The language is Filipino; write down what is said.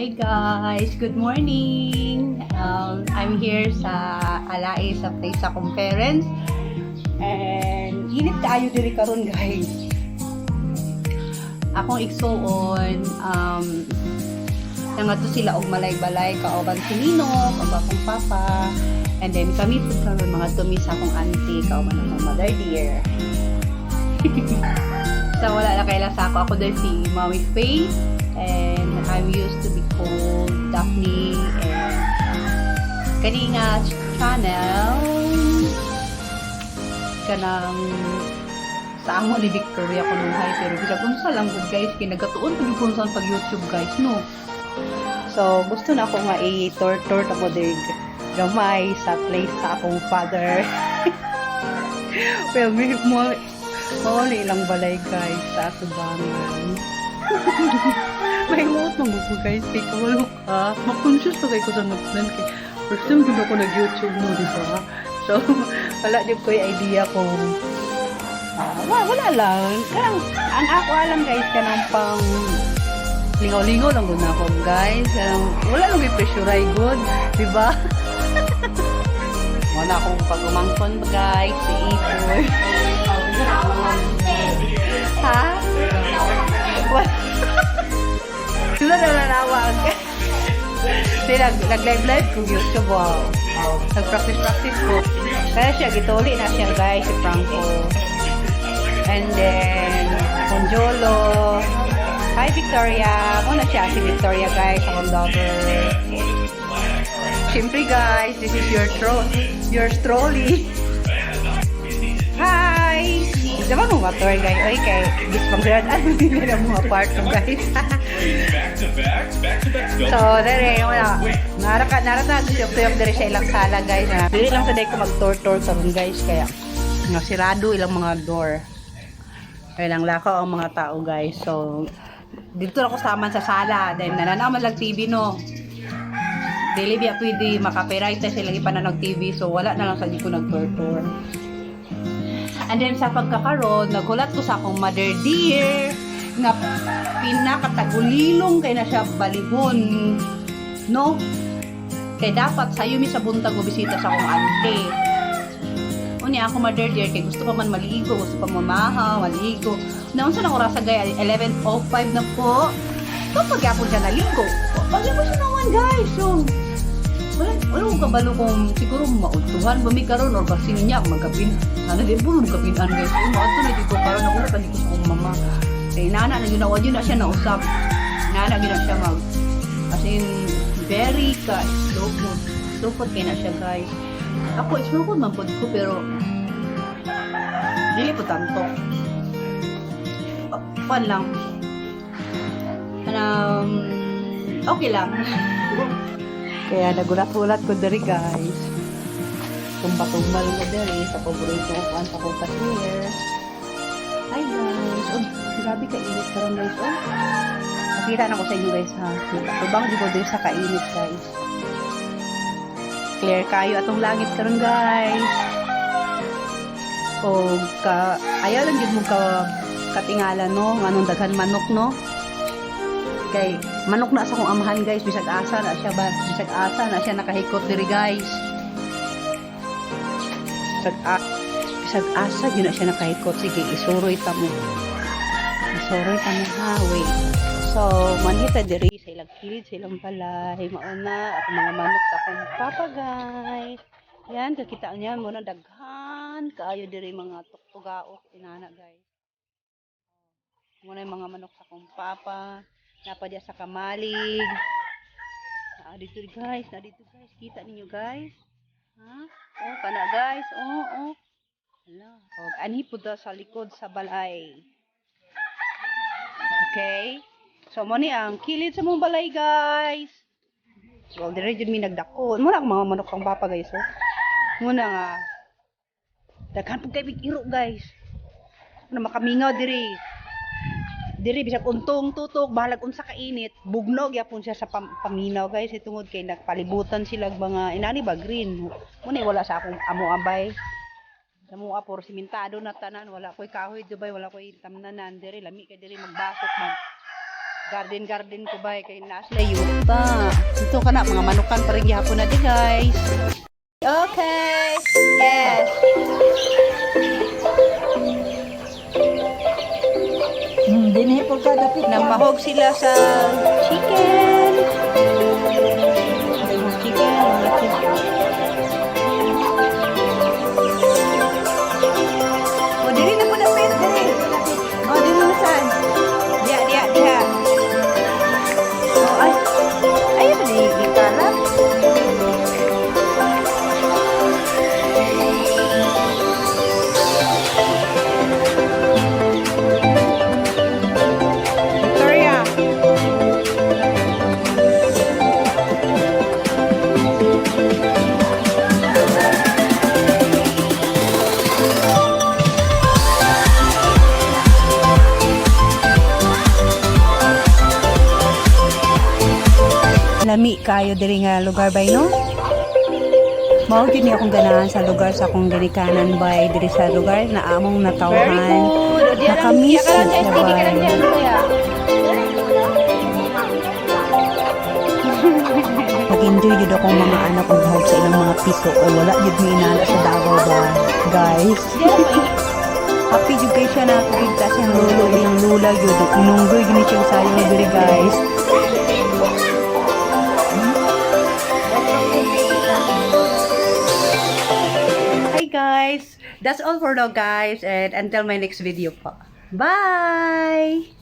Hi guys, good morning. Um, I'm here sa Alai sa place sa conference. And init tayo diri karon guys. Akong igsuon um nangadto sila og malay-balay kauban si Nino, akong papa. And then kami po karon mga tumi sa akong auntie kauban akong mother dear. so wala na kaila sa ako. Ako din si Mami Faye. And I'm used to be called Daphne and kaninga channel. Kanang sa amo ni Victoria Kunuhay pero bisag unsa lang gud guys kinagatuon pud kun sa pag YouTube guys no? So gusto na ako nga i-tour-tour ta mo dig gamay sa place sa akong father. Well may mo Mawala ilang balay guys sa asubangan. May lot ng buko guys. Kay kawalo ka. Makonscious pa kayo ko sa nagplan. Kay first time ko na ako nag-YouTube mo, di ba? So, wala din ko yung idea kung ah, wala, wala lang. Karang, ang ako alam guys, kanang pang lingaw-lingaw lang gud na ako guys. Karang, wala lang may pressure ay good, di ba? wala akong pag-umangkon guys, si Igor. ha? Nag, nag-live-live ko YouTube, wow. Nag-practice-practice ko. Kaya siya, gituli na siya guys, si Franco. And then, Conjolo. Hi, Victoria. Muna siya, si Victoria guys, akong daughter. Siyempre guys, this is your tro your trolley. Mo tour guys? Ay, kay Gis Panggrad. Ano nila part ko guys? so, dere, wala. Naraka, naraka, tuyok-tuyok dere siya ilang sala guys. Ha? Dili lang sa day ko mag-tour-tour karon guys. Kaya, nga sirado ilang mga door. Kaya lang lakaw ang mga tao guys. So, dito ako saman sa sala. Then, nananaman lang TV no. Dili biya pwede makapiright sila na TV. So, wala na lang sa di ko nag-tour-tour. And then sa pagkakaroon, nagulat ko sa akong mother dear nga pinakatagulilong kay na siya balibon. No? Kay dapat sayo mi sa buntag o bisita sa akong auntie. Unya ako mother dear kay gusto pa man maligo, gusto pa mamaha, maligo. Naon sa oras sa gaya 11:05 na po. Kapag ako siya naligo, pag mo siya naman guys. So, wala, wala ko kabalo kung siguro mautuhan ba mi karon or kasi niya magapin. Sana din po magapinan guys. Yung mga na dito karon ako na ko sa akong mama. Kaya nana na yun yun na siya nausap. Nana yun na siya mag as in very ka. Slow food kaya na siya guys. Ako slow food man po ko pero dili po tanto. Fun lang. Um, okay lang. Kaya nagulat-ulat ko diri guys. Tumba-tumbal ko diri sa paborito ko ang kong cashier. Hi guys. Oh, grabe ka init karon guys. Oh. Nakita na ko sa inyo guys ha. Tubang di ko diri sa kainit guys. Clear kayo atong langit karon guys. O ka ayaw lang gid mo ka katingala no nganong daghan manok no kay manok na sa kong amahan guys. Bisag asa na siya ba? Bisag asa na siya nakahikot diri guys. Bisag a bisag asa yun na siya nakahikot. Sige isuroy ta mo. Isuroy ta mo ha? Wait. So manhita diri. Sa ilang kilid sa ilang balay mauna ako mga manok sa akong papa guys. Yan kakita niya mo daghan. Kaayo diri mga tuktugaot inana guys. Muna yung mga manok sa akong papa Napadya sa kamalig. Ah, dito guys, na dito guys. Kita ninyo guys. Ha? Oh, kana guys. Oh, oh. Hala. Oh, ani po daw sa likod sa balay. Okay? So, mo ni ang kilid sa mong balay guys. Well, dire jud mi nagdako. Muna ang mga manok kang papa guys. Oh. Muna nga. Daghan po kay iro guys. Na makamingaw diri diri bisag untong tutok bahalag unsa ka init bugnog yapon siya sa pam paminaw guys itungod kay nagpalibutan sila mga inani ba green muna wala sa akong amo ambay sa mga por simentado na tanan wala koy kahoy dubay wala koy tamnanan diri lami kay diri magbasok mag garden garden ko ba kay nas layo pa. Ito ka na mga manukan pa rin gihapon na di guys. Okay. Yes. Dinhi po ka. Dapit na Namahog sila sa chicken. Lami kayo diri nga lugar bay no? Mao gyud ni akong ganahan sa lugar sa akong ginikanan bay diri sa lugar na among natawhan. Nakamiss yun siya bay. Mag-enjoy jud akong mga anak ug hawak sa ilang mga piso o wala jud mi inana sa Davao ba guys. Happy jud kay siya na ako gid kasi ang lolo yung lula jud inunggoy gini siya sa iyo diri guys. That's all for now guys and until my next video po. Bye!